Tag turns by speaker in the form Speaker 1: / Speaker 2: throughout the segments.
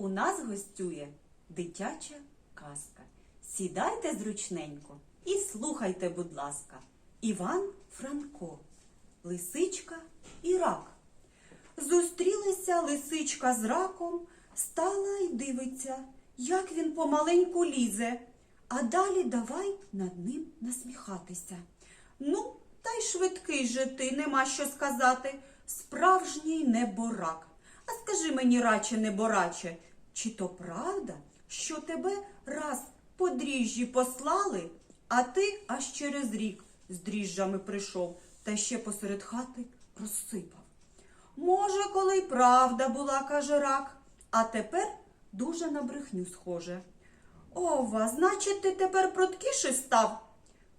Speaker 1: У нас гостює дитяча казка. Сідайте зручненько і слухайте, будь ласка. Іван Франко, Лисичка і рак. Зустрілися лисичка з раком, стала й дивиться, як він помаленьку лізе, а далі давай над ним насміхатися. Ну, та й швидкий же ти, нема що сказати. Справжній неборак. А скажи мені, раче, небораче, чи то правда, що тебе раз по дріжджі послали, а ти аж через рік з дріжджами прийшов та ще посеред хати розсипав? Може, коли й правда була, каже рак, а тепер дуже на брехню схоже. Ова, значить, ти тепер пруткіший став?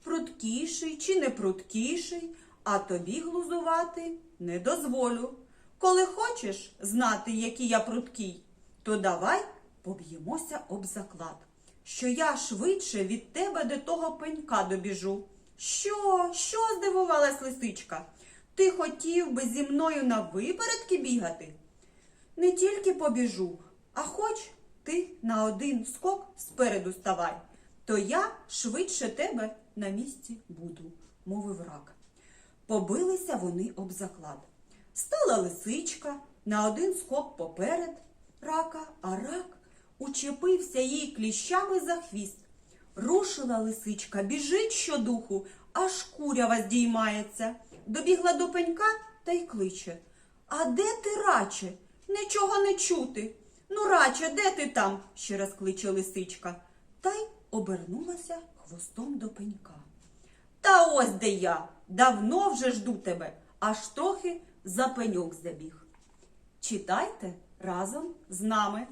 Speaker 1: Пруткіший чи не пруткіший, а тобі глузувати не дозволю. Коли хочеш знати, який я пруткий, то давай поб'ємося об заклад, що я швидше від тебе до того пенька добіжу. Що, що здивувалась лисичка? Ти хотів би зі мною на випередки бігати? Не тільки побіжу, а хоч ти на один скок спереду ставай, то я швидше тебе на місці буду, мовив рак. Побилися вони об заклад. Стала лисичка на один скок поперед рака, а рак учепився їй кліщами за хвіст. Рушила лисичка, біжить щодуху, аж курява здіймається. Добігла до пенька та й кличе. А де ти, раче? Нічого не чути. Ну, раче, де ти там? ще раз кличе лисичка. Та й обернулася хвостом до пенька. Та ось де я. Давно вже жду тебе, аж трохи за пеньок забіг. Читайте разом з нами.